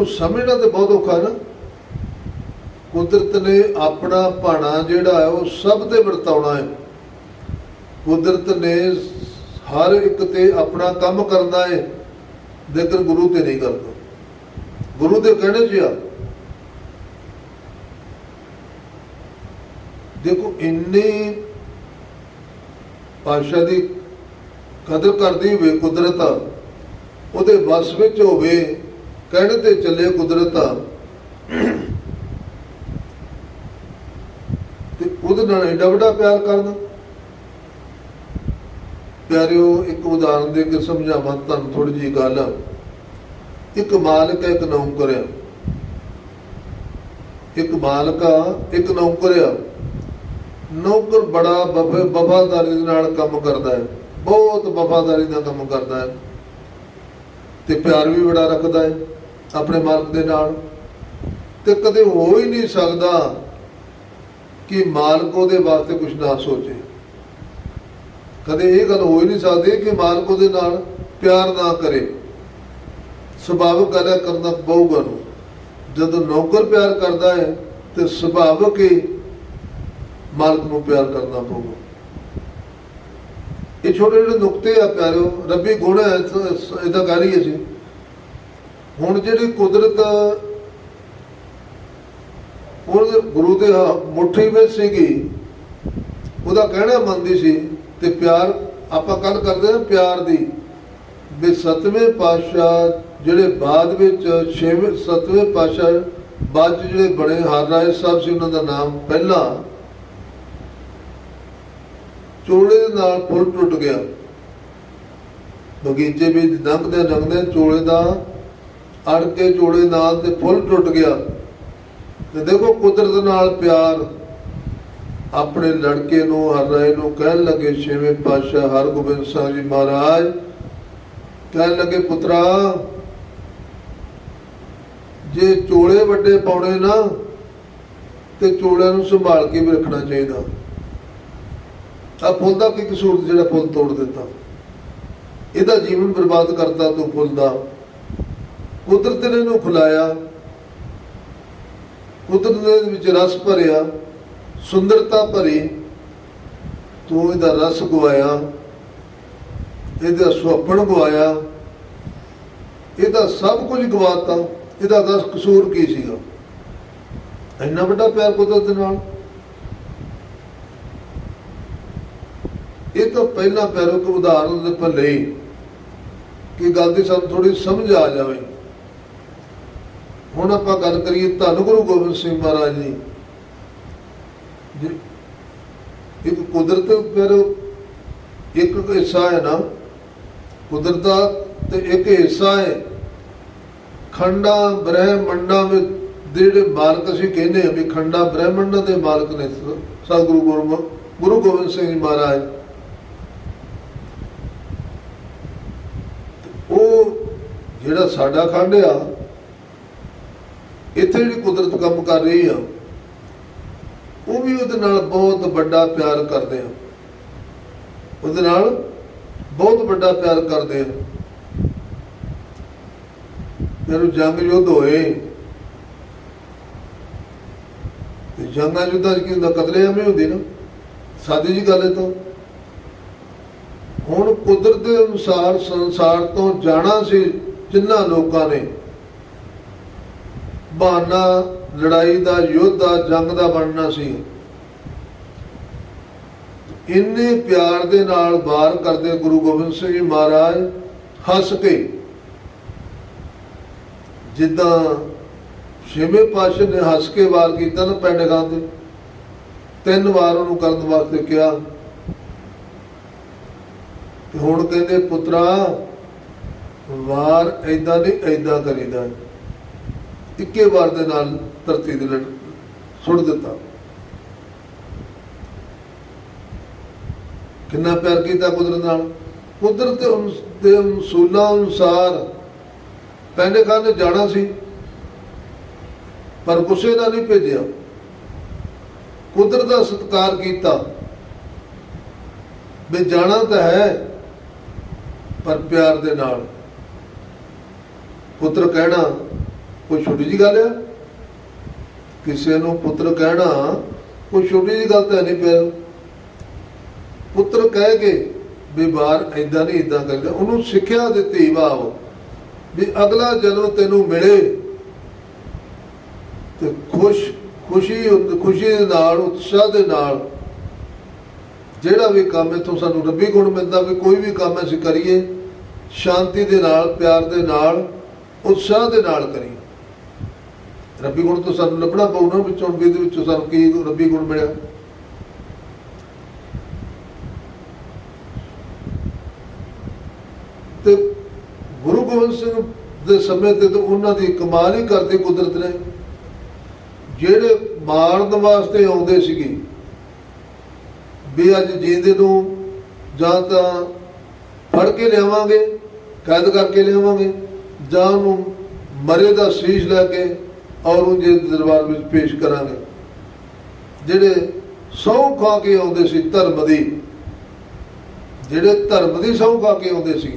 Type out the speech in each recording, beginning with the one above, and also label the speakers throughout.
Speaker 1: ਇਹਨੂੰ ਸਮਝਣਾ ਤੇ ਬਹੁਤ ਔਖਾ ਨਾ। ਕੁਦਰਤ ਨੇ ਆਪਣਾ ਭਾਣਾ ਜਿਹੜਾ ਹੈ, ਉਹ ਸਭ ਤੇ ਵਰਤਾਉਣਾ ਹੈ। ਕੁਦਰਤ ਨੇ ਹਰ ਇੱਕ ਤੇ ਆਪਣਾ ਕੰਮ ਕਰਨਾ ਹੈ ਲੇਕਿਨ ਗੁਰੂ ਤੇ ਨਹੀਂ ਕਰਦਾ। ਗੁਰੂ ਦੇ ਕਹਿਣੇ 'ਚ ਆ, ਦੇਖੋ ਇੰਨੀ ਪਾਸ਼ਾ ਦੀ ਕਦਰ ਕਰਦੀ ਹੋਵੇ ਕੁਦਰਤ, ਉਹਦੇ ਵਸ ਵਿੱਚ ਹੋਵੇ ਕਹਿਣ ਤੇ ਚੱਲੇ ਕੁਦਰਤ ਤੇ ਉਹਦੇ ਨਾਲ ਐਡਾ ਵੱਡਾ ਪਿਆਰ ਕਰਨਾ। ਪਿਆਰਿਓ, ਇੱਕ ਉਦਾਹਰਨ ਦੇ ਕੇ ਸਮਝਾਵਾਂ ਤੁਹਾਨੂੰ ਥੋੜੀ ਜਿਹੀ ਗੱਲ। ਇੱਕ ਮਾਲਕ ਹੈ ਇੱਕ ਨੌਕਰਿਆ ਇੱਕ ਮਾਲਕ ਇੱਕ ਨੌਕਰਿਆ ਨੌਕਰ ਬੜਾ ਵਫ- ਵਫਾਦਾਰੀ ਦੇ ਨਾਲ ਕੰਮ ਕਰਦਾ ਹੈ। ਬਹੁਤ ਵਫਾਦਾਰੀ ਨਾਲ ਕੰਮ ਕਰਦਾ ਹੈ। ਤੇ ਪਿਆਰ ਵੀ ਬੜਾ ਰੱਖਦਾ ਹੈ ਆਪਣੇ ਮਾਲਕ ਦੇ ਨਾਲ। ਤੇ ਕਦੇ ਹੋ ਹੀ ਨਹੀਂ ਸਕਦਾ ਕਿ ਮਾਲਕ ਉਹਦੇ ਵਾਸਤੇ ਕੁਝ ਨਾ ਸੋਚੇ। ਕਦੇ ਇਹ ਗੱਲ ਹੋ ਹੀ ਨਹੀਂ ਸਕਦੀ ਕਿ ਮਾਲਕ ਉਹਦੇ ਨਾਲ ਪਿਆਰ ਨਾ ਕਰੇ। ਸੁਭਾਵਿਕ ਗੱਲ ਕਰਨਾ ਪਊਗਾ ਨੂੰ ਜਦੋਂ ਨੌਕਰ ਪਿਆਰ ਕਰਦਾ ਹੈ ਤੇ ਸੁਭਾਵਿਕ ਹੀ ਮਾਲਕ ਨੂੰ ਪਿਆਰ ਕਰਨਾ ਪਊਗਾ। ਇਹ ਛੋਟੇ ਛੋਟੇ ਨੁਕਤੇ ਆ ਪਿਆਰਿਓ, ਰੱਬੀ ਗੁਣ ਹੈ ਇਹਦਾ ਕਰ ਹੀ ਅਸੀਂ। ਹੁਣ ਜਿਹੜੀ ਕੁਦਰਤ ਉਹ ਗੁਰੂ ਦੇ ਮੁੱਠੀ ਵਿੱਚ ਸੀਗੀ, ਉਹਦਾ ਕਹਿਣਾ ਮੰਨਦੀ ਸੀ ਤੇ ਪਿਆਰ ਆਪਾਂ ਕੱਲ ਕਰਦੇ ਹਾਂ ਪਿਆਰ ਦੀ, ਵੀ ਸਤਵੇਂ ਪਾਤਸ਼ਾਹ ਜਿਹੜੇ ਬਾਅਦ ਵਿੱਚ, ਛੇਵੇਂ, ਸਤਵੇਂ ਪਾਤਸ਼ਾਹ ਬਾਅਦ 'ਚ ਜਿਹੜੇ ਬਣੇ ਹਰ ਰਾਏ ਸਾਹਿਬ ਸੀ, ਉਹਨਾਂ ਦਾ ਨਾਮ ਪਹਿਲਾਂ ਚੋਲੇ ਦੇ ਨਾਲ ਪੁਲ ਟੁੱਟ ਗਿਆ। ਬਗੀਚੇ ਵਿੱਚ ਲੰਘਦੇ ਲੰਘਦੇ ਚੋਲੇ ਦਾ ਅੜ ਕੇ ਚੋਲੇ ਨਾਲ ਤੇ ਫੁੱਲ ਟੁੱਟ ਗਿਆ। ਤੇ ਦੇਖੋ ਕੁਦਰਤ ਨਾਲ ਪਿਆਰ। ਆਪਣੇ ਲੜਕੇ ਨੂੰ, ਹਰ ਰਾਏ ਨੂੰ ਕਹਿਣ ਲੱਗੇ, ਛੇਵੇਂ ਪਾਤਸ਼ਾਹ ਹਰਗੋਬਿੰਦ ਸਾਹਿਬ ਜੀ ਮਹਾਰਾਜ, ਕਹਿਣ ਲੱਗੇ, ਪੁੱਤਰਾ, ਜੇ ਚੋਲੇ ਵੱਡੇ ਪਾਉਣੇ ਨਾ, ਤੇ ਚੋਲਿਆਂ ਨੂੰ ਸੰਭਾਲ ਕੇ ਵੀ ਰੱਖਣਾ ਚਾਹੀਦਾ। ਆ ਫੁੱਲ ਦਾ ਕੀ ਕਸੂਰ ਜਿਹੜਾ ਫੁੱਲ ਤੋੜ ਦਿੱਤਾ? ਇਹਦਾ ਜੀਵਨ ਬਰਬਾਦ ਕਰਤਾ ਤੂੰ ਫੁੱਲ ਦਾ। ਕੁਦਰਤ ਨੇ ਇਹਨੂੰ ਖੁਲਾਇਆ। ਕੁਦਰਤ ਨੇ ਵਿੱਚ ਰਸ ਭਰਿਆ, ਸੁੰਦਰਤਾ ਭਰੀ। ਤੂੰ ਇਹਦਾ ਰਸ ਗਵਾਇਆ, ਇਹਦਾ ਸੁਪਨ ਗਵਾਇਆ। ਇਹਦਾ ਸਭ ਕੁਝ ਗਵਾਤਾ। ਇਹਦਾ ਦਸ ਕਸੂਰ ਕੀ ਸੀਗਾ? ਇੰਨਾ ਵੱਡਾ ਪਿਆਰ ਕੁਦਰਤ ਦੇ ਨਾਲ? ਇਹ ਤਾਂ ਪਹਿਲਾ ਪੈਰੋ ਕੋ ਉਦਾਹਰਨ ਦੇ ਭੱਲੇ ਕਿ ਗੱਲ ਦੀ ਸਾਨੂੰ ਥੋੜੀ ਸਮਝ ਆ ਜਾਵੇ। ਹੁਣ ਆਪਾਂ ਗੱਲ ਕਰੀਏ ਧੰਨ ਗੁਰੂ ਗੋਬਿੰਦ ਸਿੰਘ ਮਹਾਰਾਜ ਜੀ ਇੱਕ ਕੁਦਰਤ ਫਿਰ ਇੱਕ ਹਿੱਸਾ ਹੈ ਨਾ, ਕੁਦਰਤ ਦਾ ਤੇ ਇੱਕ ਹਿੱਸਾ ਹੈ। ਖੰਡਾ, ਬ੍ਰਹਿਮੰਡਾਂ ਵਿੱਚ ਦੇ ਜਿਹੜੇ ਮਾਲਕ ਅਸੀਂ ਕਹਿੰਦੇ ਆ ਵੀ ਖੰਡਾ, ਬ੍ਰਹਿਮੰਡਾਂ ਦੇ ਮਾਲਕ ਨੇ ਸਤਿਗੁਰੂ ਗੁਰੂ ਗੁਰੂ ਗੋਬਿੰਦ ਸਿੰਘ ਜੀ ਮਹਾਰਾਜ ਉਹ ਜਿਹੜਾ ਸਾਡਾ ਖੰਡ ਆ, ਇੱਥੇ ਜਿਹੜੀ ਕੁਦਰਤ ਕੰਮ ਕਰ ਰਹੀ ਆ, ਉਹ ਵੀ ਉਹਦੇ ਨਾਲ ਬਹੁਤ ਵੱਡਾ ਪਿਆਰ ਕਰਦੇ ਆ। ਉਹਦੇ ਨਾਲ ਬਹੁਤ ਵੱਡਾ ਪਿਆਰ ਕਰਦੇ ਆ। ਜਦੋਂ ਜੰਗ ਯੁੱਧ ਹੋਏ, ਤੇ ਜੰਗਾਂ ਯੁੱਧਾਂ 'ਚ ਕੀ ਹੁੰਦਾ, ਕਤਲੇਆਮ ਹੀ ਹੁੰਦੀ ਨਾ, ਸਾਦੀ ਜੀ ਗੱਲ ਹੈ ਤਾਂ। ਹੁਣ ਕੁਦਰਤ ਦੇ ਅਨੁਸਾਰ ਸੰਸਾਰ ਤੋਂ ਜਾਣਾ ਸੀ ਜਿਨ੍ਹਾਂ ਲੋਕਾਂ ਨੇ ਬਹਾਨਾ, ਲੜਾਈ ਦਾ, ਯੁੱਧ ਦਾ, ਜੰਗ ਦਾ ਬਣਨਾ ਸੀ, ਇੰਨੇ ਪਿਆਰ ਦੇ ਨਾਲ ਵਾਰ ਕਰਦੇ ਗੁਰੂ ਗੋਬਿੰਦ ਸਿੰਘ ਜੀ ਮਹਾਰਾਜ ਹੱਸ ਕੇ ਜਿੱਦਾਂ ਛੇਵੇਂ ਪਾਤਸ਼ਾਹ ਨੇ ਹੱਸ ਕੇ ਵਾਰ ਕੀਤਾ ਨਾ ਪਿੰਡ ਖਾਂਦੇ ਤਿੰਨ ਵਾਰ ਉਹਨੂੰ ਕਰਨ ਵਾਸਤੇ ਕਿਹਾ। ਹੁਣ ਕਹਿੰਦੇ, ਪੁੱਤਰਾ ਵਾਰ ਐਦਾਂ ਨਹੀਂ ਐਦਾਂ ਕਰੀਦਾ। ਇੱਕੇ ਵਾਰ ਦੇ ਨਾਲ ਧਰਤੀ ਦੇ ਲੜ ਸੁੱਟ ਦਿੱਤਾ। ਕਿੰਨਾ ਪਿਆਰ ਕੀਤਾ ਕੁਦਰਤ ਨਾਲ। ਕੁਦਰਤ ਦੇ ਅਨੁਸ- ਅਸੂਲਾਂ ਅਨੁਸਾਰ ਪਹਿਲੇ ਖਾਨ ਨੇ ਜਾਣਾ ਸੀ, ਪਰ ਗੁੱਸੇ ਨਾਲ ਨਹੀਂ ਭੇਜਿਆ। ਕੁਦਰਤ ਦਾ ਸਤਿਕਾਰ ਕੀਤਾ। ਵੀ ਜਾਣਾ ਤਾਂ ਹੈ, ਪਰ ਪਿਆਰ ਦੇ ਨਾਲ। ਪੁੱਤਰ ਕਹਿਣਾ ਕੋਈ ਛੋਟੀ ਜੀ ਗੱਲ ਆ? ਕਿਸੇ ਨੂੰ ਪੁੱਤਰ ਕਹਿਣਾ ਕੋਈ ਛੋਟੀ ਜੀ ਗੱਲ ਤਾਂ ਨਹੀਂ ਪਿਆ ਪੁੱਤਰ ਕਹਿ ਕੇ ਵੀ ਬਾਹਰ ਐਦਾਂ ਨਹੀਂ ਇਦਾਂ ਕਰਦਾ। ਉਹਨੂੰ ਸਿੱਖਿਆ ਦਿੱਤੀ ਭਾਵ ਵੀ ਅਗਲਾ ਜਨਮ ਤੈਨੂੰ ਮਿਲੇ ਤੇ ਖੁਸ਼, ਖੁਸ਼ੀ ਖੁਸ਼ੀ ਦੇ ਨਾਲ, ਉਤਸ਼ਾਹ ਦੇ ਨਾਲ ਜਿਹੜਾ ਵੀ ਕੰਮ ਇਥੋਂ ਸਾਨੂੰ ਰੱਬੀ ਗੁਣ ਮਿਲਦਾ, ਵੀ ਕੋਈ ਵੀ ਕੰਮ ਅਸੀਂ ਕਰੀਏ, ਸ਼ਾਂਤੀ ਦੇ ਨਾਲ, ਪਿਆਰ ਦੇ ਨਾਲ ਉਤਸ਼ਾਹ ਦੇ ਨਾਲ ਕਰੀਏ ਰੱਬੀ ਗੁਣ ਤੋਂ ਸਾਨੂੰ ਲੱਭਣਾ ਪਊ ਨਾ ਵਿੱਚੋਂ ਵੀ ਦੇ ਵਿੱਚੋਂ ਸਾਨੂੰ ਕੀ ਰੱਬੀ ਗੁਣ ਮਿਲਿਆ। ਤੇ ਗੁਰੂ ਗੋਬਿੰਦ ਸਿੰਘ ਦੇ ਸਮੇਂ ਤੇ ਤਾਂ ਉਹਨਾਂ ਦੀ ਕਮਾਲ ਹੀ ਕਰਦੇ ਕੁਦਰਤ ਨੇ। ਜਿਹੜੇ ਮਾਰਨ ਵਾਸਤੇ ਆਉਂਦੇ ਸੀਗੇ, ਵੀ ਅੱਜ ਜੀਂਦੇ ਨੂੰ ਜਾਂ ਤਾਂ ਫੜ ਕੇ ਲਿਆਵਾਂਗੇ, ਕੈਦ ਕਰਕੇ ਲਿਆਵਾਂਗੇ ਜਾਂ ਉਹਨੂੰ ਮਰੇ ਦਾ ਸੀਸ ਲੈ ਕੇ ਔਰੰਗਜ਼ੇਬ ਦੇ ਦਰਬਾਰ ਵਿੱਚ ਪੇਸ਼ ਕਰਾਂਗੇ। ਜਿਹੜੇ ਸਹੁੰ ਖਾ ਕੇ ਆਉਂਦੇ ਸੀ ਧਰਮ ਦੀ ਜਿਹੜੇ ਧਰਮ ਦੀ ਸਹੁੰ ਖਾ ਕੇ ਆਉਂਦੇ ਸੀ,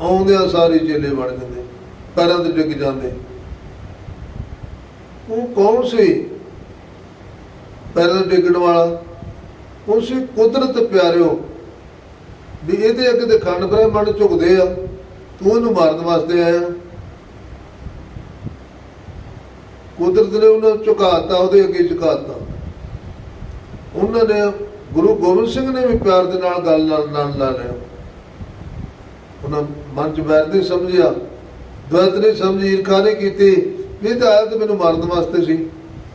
Speaker 1: ਆਉਂਦਿਆਂ ਸਾਰੇ ਚੇਲੇ ਬਣ ਜਾਂਦੇ, ਪੈਰਾਂ ਤੇ ਡਿੱਗ ਜਾਂਦੇ। ਉਹ ਕੌਣ ਸੀ? ਪੈਰਾਂ ਤੇ ਡਿੱਗਣ ਵਾਲਾ, ਉਹ ਸੀ ਕੁਦਰਤ ਪਿਆਰਿਓ, ਵੀ ਇਹਦੇ ਅੱਗੇ ਤੇ ਖੰਡ ਬ੍ਰਹਮੰਡ ਝੁਕਦੇ ਆ। ਤੂੰ ਇਹਨੂੰ ਮਾਰਨ ਵਾਸਤੇ ਆਇਆ। ਕੁਦਰਤ ਨੇ ਉਹਨਾਂ ਨੂੰ ਝੁਕਾਤਾ, ਉਹਦੇ ਅੱਗੇ ਝੁਕਾਤਾ। ਉਹਨਾਂ ਨੇ, ਗੁਰੂ ਗੋਬਿੰਦ ਸਿੰਘ ਨੇ ਵੀ ਪਿਆਰ ਦੇ ਨਾਲ ਗੱਲ ਨਾਲ ਨਾਲ ਲਾ ਲਿਆ। ਉਹਨਾਂ ਮਨ ਚ ਬੈਰ ਨਹੀਂ ਸਮਝਿਆ ਦਵੈਤ ਨਹੀਂ ਸਮਝੀ, ਈਰਖਾ ਨਹੀਂ ਕੀਤੀ ਵੀ ਤਾਂ ਆਇਆ ਤਾਂ ਮੈਨੂੰ ਮਾਰਨ ਵਾਸਤੇ ਸੀ।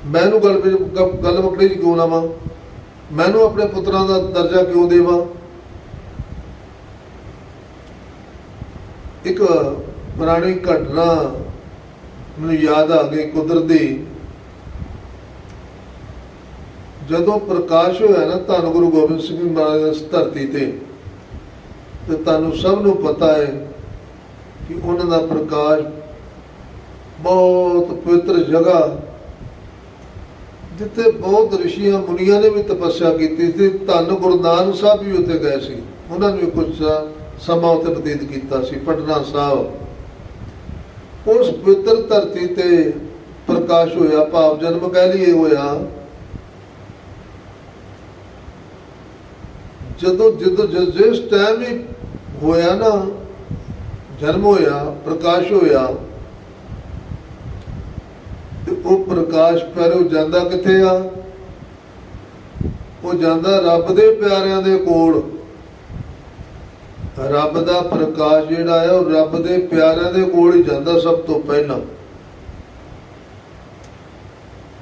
Speaker 1: ਮੈਨੂੰ ਗੱਲ ਗੱਲ ਵਕੜੀ ਜੀ ਕਿਉਂ ਲਾਵਾਂ? ਮੈਨੂੰ ਆਪਣੇ ਪੁੱਤਰਾਂ ਦਾ ਦਰਜਾ ਕਿਉਂ ਦੇਵਾਂ? ਇੱਕ ਪੁਰਾਣੀ ਘਟਨਾ ਮੈਨੂੰ ਯਾਦ ਆ ਗਈ ਕੁਦਰਤ। ਦੀ ਜਦੋਂ ਪ੍ਰਕਾਸ਼ ਹੋਇਆ ਨਾ ਧੰਨ ਗੁਰੂ ਗੋਬਿੰਦ ਸਿੰਘ ਮਹਾਰਾਜ ਦੀ ਇਸ ਧਰਤੀ ਤੇ ਤੇ ਤੁਹਾਨੂੰ ਸਭ ਨੂੰ ਪਤਾ ਹੈ ਕਿ ਉਹਨਾਂ ਦਾ ਪ੍ਰਕਾਸ਼ ਬਹੁਤ ਪਵਿੱਤਰ ਜਗ੍ਹਾ, ਜਿੱਥੇ ਬਹੁਤ ਰਿਸ਼ੀਆਂ ਮੁਨੀਆਂ ਨੇ ਵੀ ਤਪੱਸਿਆ ਕੀਤੀ ਸੀ, ਧੰਨ ਗੁਰੂ ਨਾਨਕ ਸਾਹਿਬ ਵੀ ਉੱਥੇ ਗਏ ਸੀ। ਉਹਨਾਂ ਨੂੰ ਵੀ ਕੁਝ ਸਮਾਂ ਉੱਥੇ ਬਤੀਤ ਕੀਤਾ ਸੀ, ਪਟਨਾ ਸਾਹਿਬ। ਉਸ ਪਵਿੱਤਰ ਧਰਤੀ ਤੇ ਪ੍ਰਕਾਸ਼ ਹੋਇਆ, ਭਾਵ ਜਨਮ ਕਹਿ ਲਈਏ ਹੋਇਆ। ਜਦੋਂ ਜਦੋਂ ਜਿਸ ਟਾਈਮ ਹੀ ਹੋਇਆ ਨਾ, ਜਨਮ ਹੋਇਆ, ਪ੍ਰਕਾਸ਼ ਹੋਇਆ, ਤੇ ਉਹ ਪ੍ਰਕਾਸ਼ ਪਰ ਉਹ ਜਾਂਦਾ ਕਿੱਥੇ ਆ? ਉਹ ਜਾਂਦਾ ਰੱਬ ਦੇ ਪਿਆਰਿਆਂ ਦੇ ਕੋਲ। ਰੱਬ ਦਾ ਪ੍ਰਕਾਸ਼ ਜਿਹੜਾ ਹੈ ਉਹ ਰੱਬ ਦੇ ਪਿਆਰਿਆਂ ਦੇ ਕੋਲ ਹੀ ਜਾਂਦਾ ਸਭ ਤੋਂ ਪਹਿਲਾਂ।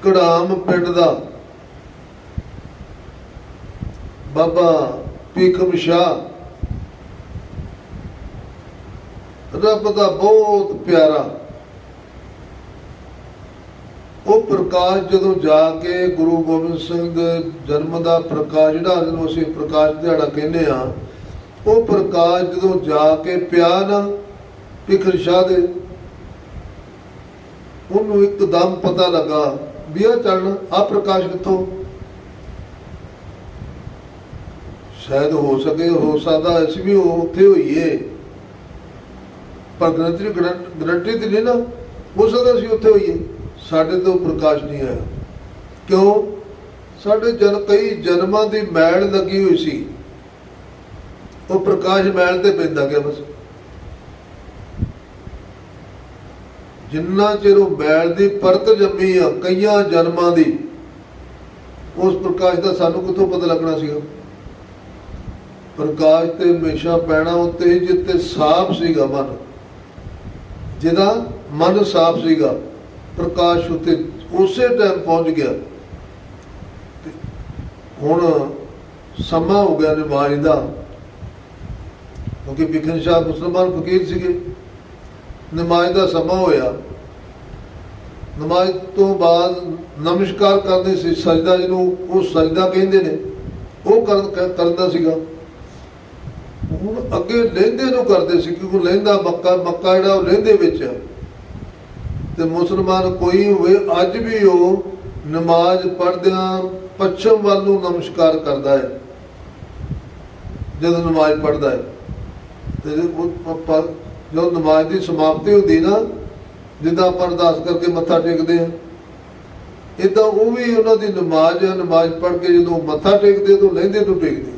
Speaker 1: ਕੜਾਮ ਪਿੰਡ ਦਾ ਬਾਬਾ ਪੀਕਮ ਸ਼ਾਹ ਰੱਬ ਦਾ ਬਹੁਤ ਪਿਆਰਾ। ਉਹ ਪ੍ਰਕਾਸ਼ ਜਦੋਂ ਜਾ ਕੇ ਗੁਰੂ ਗੋਬਿੰਦ ਸਿੰਘ ਦੇ ਜਨਮ ਦਾ ਪ੍ਰਕਾਸ਼ ਜਿਹੜਾ, ਜਿਹਨੂੰ ਅਸੀਂ ਪ੍ਰਕਾਸ਼ ਦਿਹਾੜਾ ਕਹਿੰਦੇ ਆ ਉਹ ਪ੍ਰਕਾਸ਼ ਜਦੋਂ ਜਾ ਕੇ ਪਿਆ ਨਾ ਪਿਖਰ ਸ਼ਾਹ ਦੇ ਉਹਨੂੰ ਇੱਕਦਮ ਪਤਾ ਲੱਗਾ ਵੀ ਆ ਚੜਨ ਆ ਪ੍ਰਕਾਸ਼ ਕਿੱਥੋਂ? ਸ਼ਾਇਦ ਹੋ ਸਕੇ, ਹੋ ਸਕਦਾ ਅਸੀਂ ਵੀ ਉੱਥੇ ਹੋਈਏ। ਪਰ ਗਰੰਟੀ ਗਰੰਟੀ ਤੇ ਨਹੀਂ ਨਾ, ਹੋ ਸਕਦਾ ਅਸੀਂ ਉੱਥੇ ਹੋਈਏ। ਸਾਡੇ ਤੋਂ ਪ੍ਰਕਾਸ਼ ਨਹੀਂ ਆਇਆ। ਕਿਉਂ? ਸਾਡੇ ਜਨ, ਕਈ ਜਨਮਾਂ ਦੀ ਮੈਲ ਲੱਗੀ ਹੋਈ ਸੀ। ਉਹ ਪ੍ਰਕਾਸ਼ ਮੈਲ ਤੇ ਪੈਂਦਾ ਗਿਆ ਬਸ। ਜਿੰਨਾ ਚਿਰ ਉਹ ਮੈਲ ਦੀ ਪਰਤ ਜੰਮੀ ਆ, ਕਈਆਂ ਜਨਮਾਂ ਦੀ, ਉਸ ਪ੍ਰਕਾਸ਼ ਦਾ ਸਾਨੂੰ ਕਿੱਥੋਂ ਪਤਾ ਲੱਗਣਾ ਸੀਗਾ? ਪ੍ਰਕਾਸ਼ ਤੇ ਹਮੇਸ਼ਾ ਪੈਣਾ ਉੱਤੇ ਹੀ ਜਿੱਤੇ ਸਾਫ਼ ਸੀਗਾ ਮਨ। ਜਿਹਦਾ ਮਨ ਸਾਫ਼ ਸੀਗਾ, ਪ੍ਰਕਾਸ਼ ਉੱਤੇ ਉਸੇ ਟਾਈਮ ਪਹੁੰਚ ਗਿਆ। ਹੁਣ ਸਮਾਂ ਹੋ ਗਿਆ ਨਿਵਾਜ਼ ਦਾ। ਕਿਉਂਕਿ ਬਿਖਨ ਸ਼ਾਹ ਮੁਸਲਮਾਨ ਫਕੀਰ ਸੀਗੇ। ਨਮਾਜ਼ ਦਾ ਸਮਾਂ ਹੋਇਆ। ਨਮਾਜ਼ ਤੋਂ ਬਾਅਦ ਨਮਸਕਾਰ ਕਰਦੇ ਸੀ। ਸਜਦਾ ਜਿਹਨੂੰ ਉਹ ਸਜਦਾ ਕਹਿੰਦੇ ਨੇ, ਉਹ ਕਰਨ ਕ- ਕਰਦਾ ਸੀਗਾ। ਹੁਣ ਅੱਗੇ ਲਹਿੰਦੇ ਨੂੰ ਕਰਦੇ ਸੀ, ਕਿਉਂਕਿ ਲਹਿੰਦਾ ਮੱਕਾ ਮੱਕਾ ਜਿਹੜਾ ਉਹ ਲਹਿੰਦੇ ਵਿੱਚ ਹੈ ਤੇ ਮੁਸਲਮਾਨ ਕੋਈ ਹੋਵੇ, ਅੱਜ ਵੀ ਉਹ ਨਮਾਜ਼ ਪੜ੍ਹਦਿਆਂ ਪੱਛਮ ਵੱਲ ਨੂੰ ਨਮਸਕਾਰ ਕਰਦਾ ਹੈ। ਜਦੋਂ ਨਮਾਜ਼ ਪੜ੍ਹਦਾ ਹੈ। ਜਦੋਂ ਨਮਾਜ਼ ਦੀ ਸਮਾਪਤੀ ਹੁੰਦੀ ਨਾ, ਜਿੱਦਾਂ ਆਪਾਂ ਅਰਦਾਸ ਕਰਕੇ ਮੱਥਾ ਟੇਕਦੇ ਆ ਇਦਾਂ ਉਹ ਵੀ ਉਹਨਾਂ ਦੀ ਨਮਾਜ਼ ਆ ਨਮਾਜ਼ ਪੜ੍ਹ ਕੇ ਜਦੋਂ ਮੱਥਾ ਟੇਕਦੇ ਤੋਂ ਲਹਿੰਦੇ ਤੋਂ ਟੇਕਦੇ